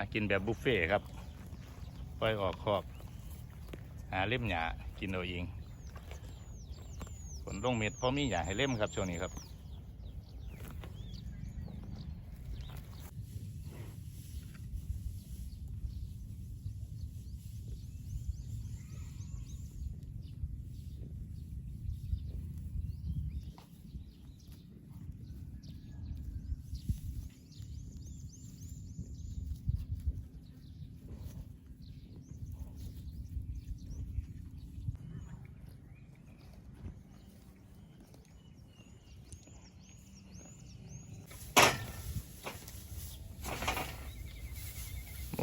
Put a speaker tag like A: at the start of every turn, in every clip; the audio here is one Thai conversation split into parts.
A: ากินแบบบุฟเฟ่ต์ครับปล่อยออกคอก หาเล่มหยากินเอาเองฝนลงเม็ดเพราะมีหยาให้เล่มครับช่วงนี้ครับ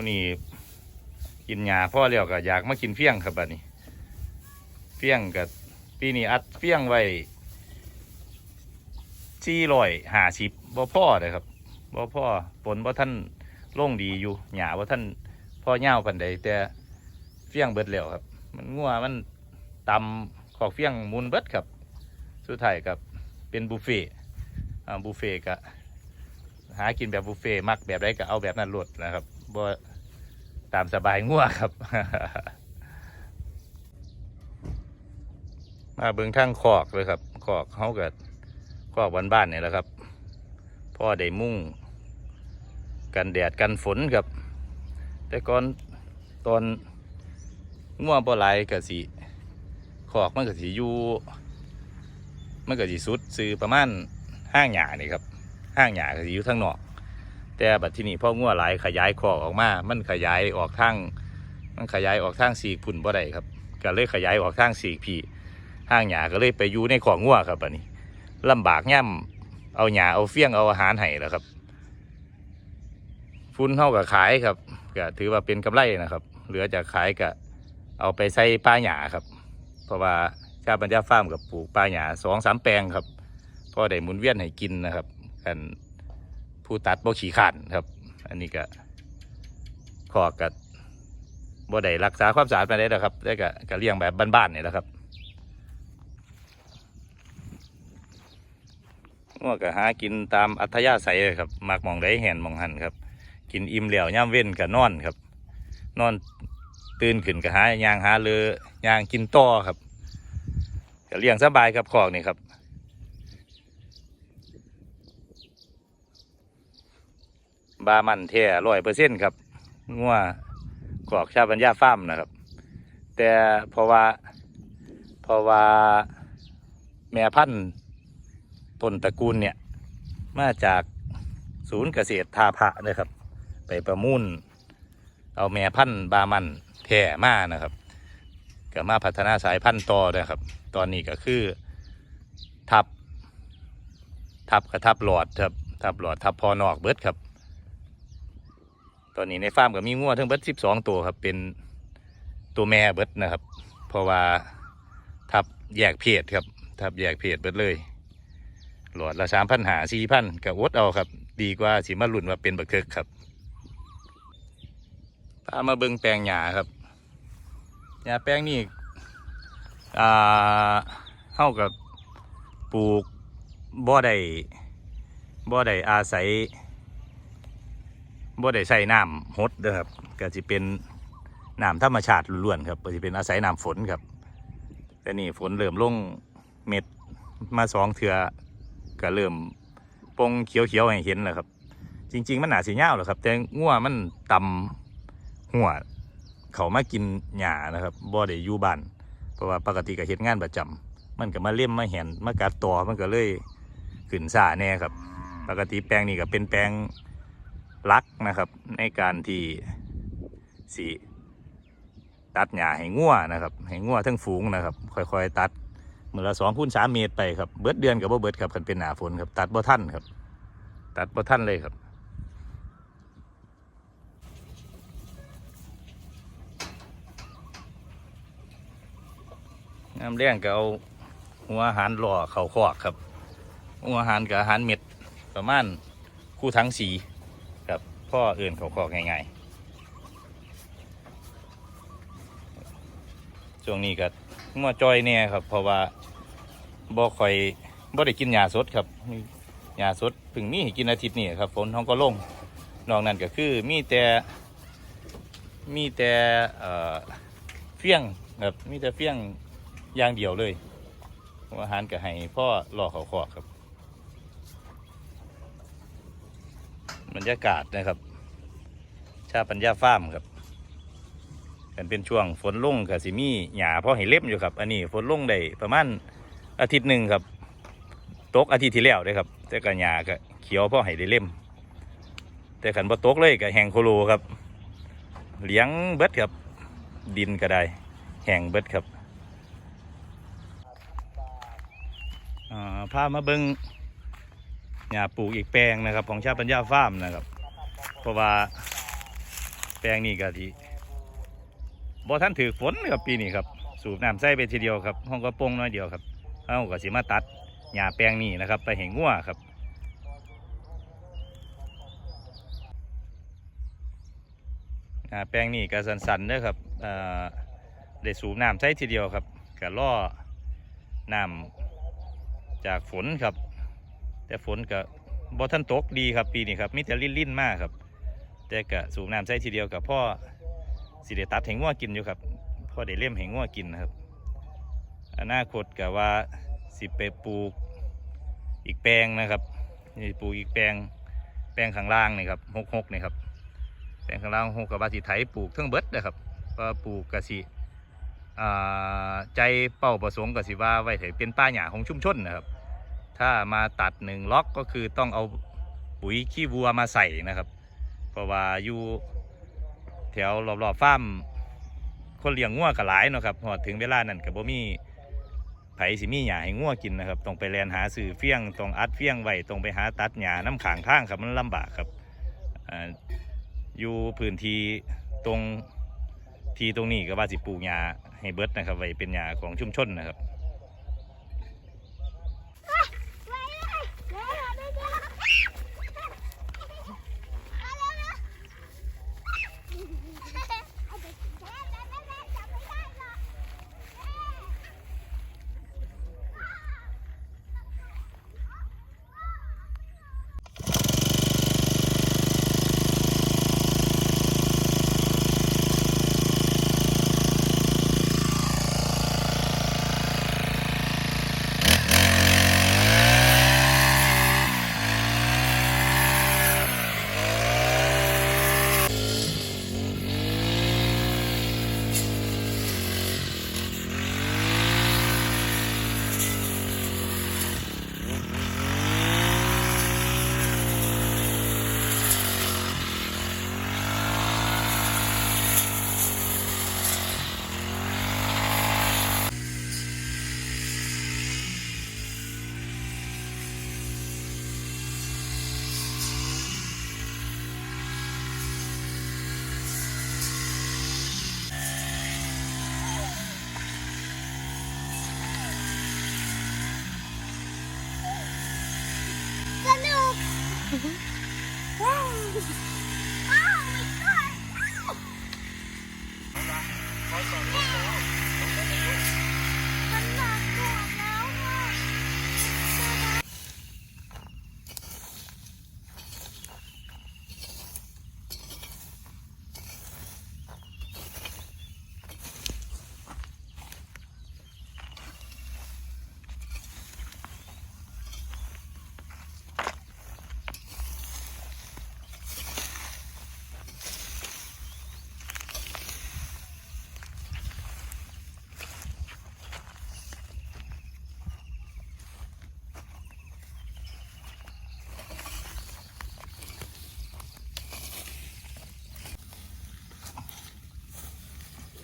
A: หมูนี่กินหญ้าพ่อเลี้ยวก็อยากมากินเฟี้ยงครับบัดนี้เฟี้ยงกับปีนี้อัดเฟี้ยงไว้สี่ร้อยห้าสิบบ่พ่อเลยครับบ่พ่อผลบ่ท่านลงดีอยู่หญ้าบ่ท่านพ่อเง่าวปันใดแต่เฟี้ยงเบิดแล้วครับ มันงัวมันตำขอกเฟี้ยงมุนเบิดครับ สุดท้ายกับเป็นบุฟเฟ่บุฟเฟ่ก็หากินแบบบุฟเฟ่มักแบบใดก็เอาแบบนั้นโลดนะครับ บ่ตามสบายงัวครับ มาเบิ่งทางคอกเลยครับคอกเขาเกิดคอกบ้านๆเนี่ยแหละครับพ่อได้มุ่ง กันแดดกันฝนครับ แต่ก่อนตอนงัวบ่หลายก็สิคอกมันก็สิอยู่มันก็สิสุดซื้อประมาณห้างหญ้านี่ครับห้างหญ้าก็สิอยู่ทางนอก แต่บัดที่นี่พ่องัวหลายขยายคอกออกมา มันขยายออกทางมันขยายออกทางสีกพุ่นบ่ได้ครับก็เลยขยายออกทางสีกพี่ห้างหญ้าก็เลยไปอยู่ในของงัวครับบัดนี้ลำบากย่ำเอาหญ้าเอาเฟี้ยงเอาอาหารให้แล้วครับฟุ้นเท่ากับขายครับก็ถือว่าเป็นกำไรนะครับ เหลือจากขายก็เอาไปใส่ป้าหญ้าครับ เพราะว่าชาบรรยาฟาร์มกับปลูกป้าหญ้าสองสามแปลงครับพ่อได้หมุนเวียนให้กินนะครับกัน ผู้ตัดบ่ขี้ขันครับ อันนี้ก็ขอกับบ่ได้รักษาความสะอาดมาได้แล้วครับได้ก็ก็เลี้ยงแบบบ้านๆนี่แหละครับว่าก็หากินตามอัธยาศัยเลยครับมักมองได้เห็นมองหันครับ กินอิ่มแล้วย่ำเว้นก็นอนครับ นอนตื่นขึ้นก็หายางหาเลยยางกินต่อครับก็เลี้ยงสบายครับขอกนี่ครับ บามันแท้ร้อยเปอร์เซ็นต์ครับงัวกอกชาบัญญาฟาร์มนะครับ แต่เพราะว่าเพราะว่าแม่พันธุ์ต้นตระกูลเนี่ย มาจากศูนย์เกษตรทาพระนะครับ ไปประมูล เอาแม่พันธุ์บามันแท้มานะครับก็มาพัฒนาสายพันธุ์ต่อนะครับ ตอนนี้ก็คือทับ ทับกระทับหลอดครับ ทับหลอดทับพอนอกเบิดครับ ตอนนี้ในฟาร์มก็มีงัวทั้งเบิดสิบสองตัวครับ เป็นตัวแม่เบิดนะครับ เพราะว่าทับแยกเพศครับ ทับแยกเพศเบิดเลย หลอดละสามพันหาสี่พันกับวดเอาครับ ดีกว่าสีมาลุ่นว่าเป็นบักเคิกครับพามาเบิงแปลงหญ้าครับหญ้าแปลงนี่อ่าเท่ากับปลูกบ่ได้บ่ได้อาศัย บ่ได้ใส่น้ำหดเด้อครับก็จะเป็นน้ำธรรมชาติล้วนๆครับก็จะเป็นอาศัยน้ำฝนครับ แต่นี่ฝนเริ่มลงเม็ดมาสองเถื่อก็เริ่มปงเขียวๆให้เห็นแล้วครับ จริง ๆ มันหนาสีเงาแหละครับ แต่งัวมันตำหัวเขามากินหญ้านะครับบ่ได้อยู่บ้านเพราะว่าปกติก็เฮ็ดงานประจำมันก็มาเล่มมาเห็นมากัดต่อมันก็เลยขึ้นซ่าแน่ครับ ปกติแปลงนี้ก็เป็นแปลง ลักนะครับ ในการที่สีตัดหญ้าให้งัวนะครับให้งัวทั้งฝูงนะครับ ค่อยๆ ตัดมือละสองคูณสามเมตรไปครับเบิดเดือนกับบ่เบิดครับคันเป็นหนาฝนครับตัดบ่ท่านครับ ตัดบ่ท่านเลยครับน้ำเลี้ยงก็เอาหัวอาหารหล่อเข่าคอกครับหัวอาหารกับอาหารเม็ดประมาณคู่ทั้งสี พ่อเอื่นเขาขอกง่ายๆช่วงนี้ก็งัวจอยเนี่ยครับ เพราะว่าบ่ค่อยบ่ได้กินยาสดครับยาสดพิ่งมีให้กินอาทิตย์นี้ครับฝนเขาก็ลงนอกนั้นก็คือมีแต่มีแต่เอ่อเฟี้ยงครับมีแต่เฟี้ยงอย่างเดียวเลยอาหารก็ให้พ่อรอเขาขอกครับ บรรยากาศนะครับ ชาปัญญาฟาร์มครับกันเป็นช่วงฝนลงกับสิมีหญ้าพ่อให้เล็บอยู่ครับ อันนี้ฝนลงได้ประมาณอาทิตย์หนึ่งครับตกอาทิตย์ที่แล้วเลยครับ แต่กัหญ้าก็เขียวพ่อให้ได้เล่ม แต่ขันบ่ตกเลยก็แหงโคโลครับ เลี้ยงเบิดครับดินก็ได้แหงเบิดครับอ่าพามาเบิง หญ้าปลูกอีกแปลงนะครับ ของชาติปัญญาฟาร์มนะครับ เพราะว่าแปลงนี้ก็ที่บ่ท่านถือฝนครับปีนี้ครับ สูบน้ำใส่ไปทีเดียวครับห้องกระโปรงน้อยเดียวครับเฮาก็สิมาตัดหญ้าแปลงนี้นะครับ ไปให้งัวครับอ่าแปลงนี้ก็สันๆด้อครับอ่าได้สูบน้ำใช้ทีเดียวครับก็ล่อน้ำจากฝนครับ แต่ฝนก็บ่ทันตกดีครับปีนี้ครับมีแต่ลิ่นๆมากครับ แต่ก็สูบน้ำใช้ทีเดียวกับพ่อสิได้ตัดให้งัวกินอยู่ครับพ่อได้เลี้ยมให้งัวกินนะครับอนาคตก็ว่าสิไปปลูกอีกแปลงนะครับนี่ปลูกอีกแปลงแปลงข้างล่างนี่ครับหกๆนี่ครับแปลงข้างล่างหกกับบาสิไถปลูกทั้งเบิดนะครับก็ปลูกกะสิใจเป้าประสงค์กะสิว่าไว้เถอเป็นป้าหญ้าของชุมชนนะครับ ถ้ามาตัดหนึ่งล็อกก็คือต้องเอาปุ๋ยขี้วัวมาใส่นะครับ เพราะว่าอยู่แถวรอบๆฟาร์มคนเลี้ยงงัวก็หลายเนาะครับพอถึงเวลานั้นก็บ่มีไผสิมีหญ้าให้งัวกินนะครับต้องไปแลนหาซื้อเฟี้ยงต้องอัดเฟี้ยงไว้ต้องไปหาตัดหญ้าน้ำขางข้างครับมันลำบากครับออยู่พื้นที่ตรงที่ตรงนี้ก็ว่าสิปลูกหญ้าให้เบิดนะครับไว้เป็นหญ้าของชุมชนนะครับ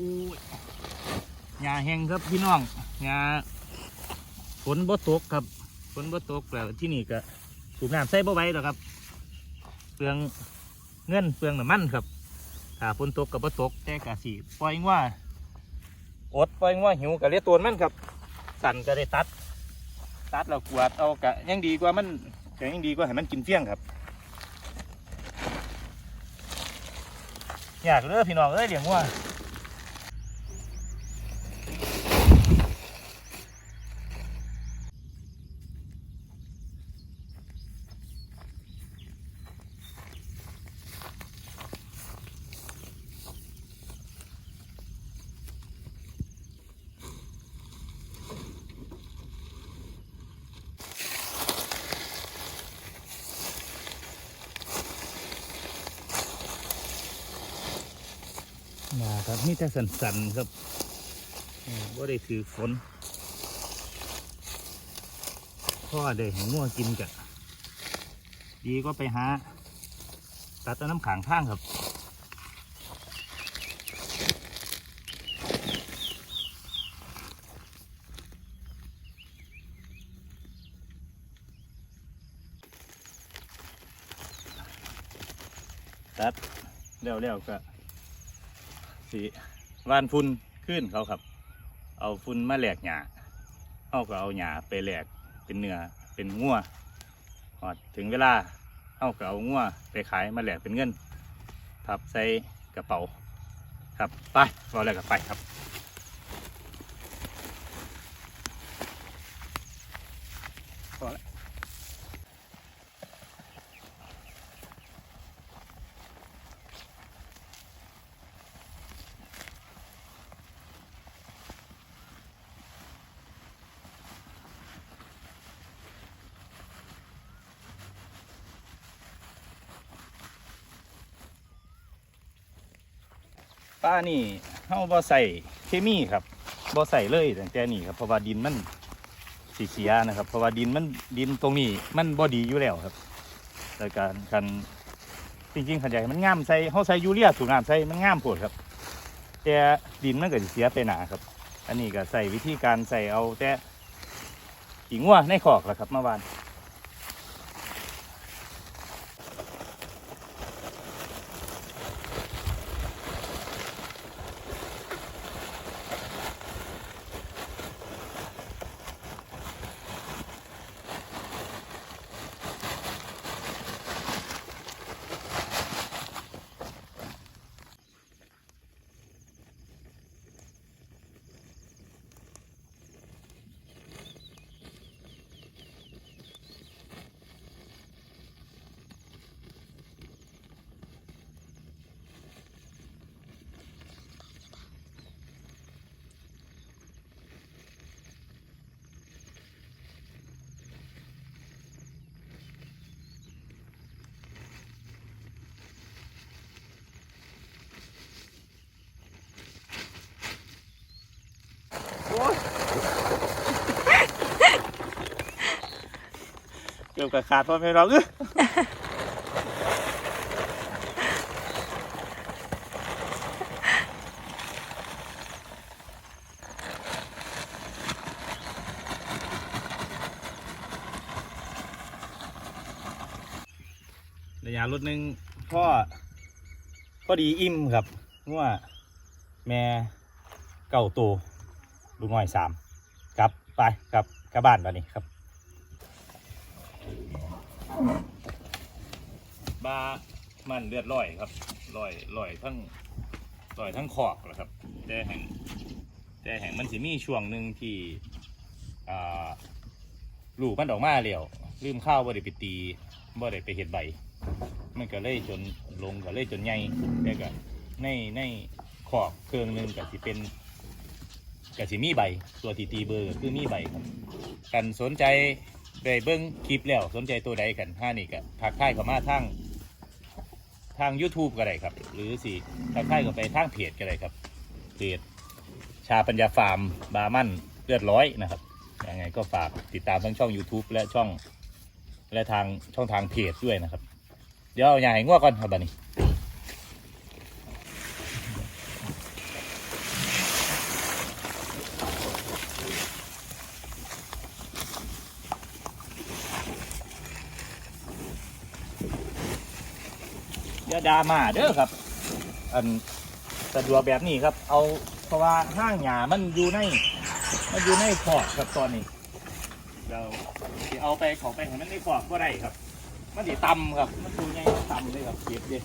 B: อู้
A: ยหญ้าแห้งครับพี่น้องหญ้าฝนบ่ตกครับฝนบ่ตกแล้วที่นี่ก็สูบน้ำใส่บ่ไว้หรอกครับเปลืองเงินเปลืองน้ำมันครับถ้าฝนตกกับบ่ตกแต่กะสิปล่อยว่าอดปล่อยว่าหิวกะเลียตัวมันครับ สั่นก็ได้ตัด ตัดแล้วกวาดเอากะยังดีกว่ามันก็ยังดีกว่าให้มันกินเฟี้ยงครับอยากเลือพี่น้องเอ้ยเลี้ยงว่า ครับมีแต่สันๆครับว่าได้ถือฝนพ่อได้ห้งัวกินกะดีก็ไปหา ตัดต้นน้ำขางข้างครับตัดเร็วๆก็ สีวานฝุ่นขึ้นเขาครับ เอาฝุ่นมาแหลกหญ้าเขาก็เอาหญ้าไปแหลกเป็นเนื้อเป็นงัวหอดถึงเวลาเขาก็เอางัวไปขายมาแหลกเป็นเงินพับใส่กระเป๋าครับไปรอแล้วก็ไปครับพอแล้ว ป้านี่เฮาบ่ใส่เคมีครับบ่ใส่เลยตั้งแต่นี่ครับเพราะว่าดินมันสิเสียนะครับ เพราะว่าดินมันดินตรงนี้มันบ่ดีอยู่แล้วครับแต่การคันจริงๆขันใหญ่มันงามใส่เฮาใส่ยูเรียสูงงามใส่มันงามโพดครับ แต่ดินมันก็สิเสียไปหนาครับ อันนี้ก็ใส่วิธีการใส่เอาแต่ขี้งัวในคอกแหละครับเมื่อวาน เกี่ยวกับขาดพ่อแม่เราเออระยะรถหนึ่งพ่อพอดีอิ่มครับว่าแม่เก่าตัวลูกน้อยสามครับไปครับกลับบ้านตอนนี้ครับ บามันเลือดลอยครับลอยลอยทั้งลอยทั้งขอกแหละครับ แต่แห่งแต่แห่งมันสิมีช่วงหนึ่งที่อ่าลูกมันออกมาแล้วลืมข้าวบ่ได้ไปตีบ่ได้ไปเห็ดใบ มันก็เลยจนลงก็เลยจนใหญ่แต่ก็ในในขอกเครื่องหนึ่งก็สิเป็นก็สิมีใบ ตัวที่ตีเบอร์ก็คือมีใบครับกันสนใจ ได้เบิ้งคลิปแล้วสนใจตัวใดกันห้านี่ก็ทักทายเข้ามาทางทาง YouTube ก็ได้ครับ หรือสิทักทายเข้าไปทางเพจก็ได้ครับเพจชาปัญญาฟาร์มบามันเลือดร้อยนะครับยังไงก็ฝากติดตามทั้งช่อง YouTube และช่องและทางช่องทางเพจด้วยนะครับ เดี๋ยวเอาย่างให้ง่วก่อนครับบัดนี้ อย่าดราม่าเด้อครับ อันสะดวกแบบนี้ครับ เอาเพราะว่าห้างหยามันอยู่ใน มันอยู่ในพอร์ตครับตอนนี้ เราสิเอาไปเขาไปให้มันในพอร์ตก็ได้ครับ มันสิต่ำครับ มันดูไงต่ำเลยครับเก็บเด็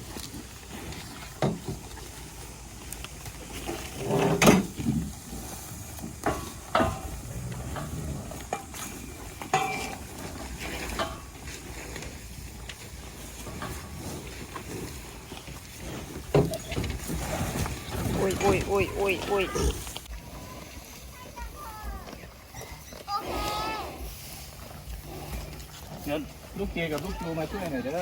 C: อุ้ยอุ้ยอุ้ยอุ้ยอุ้ย
A: เดี๋ยวลูกเกกับลูกจูมาช่วยหน่อยเด้อ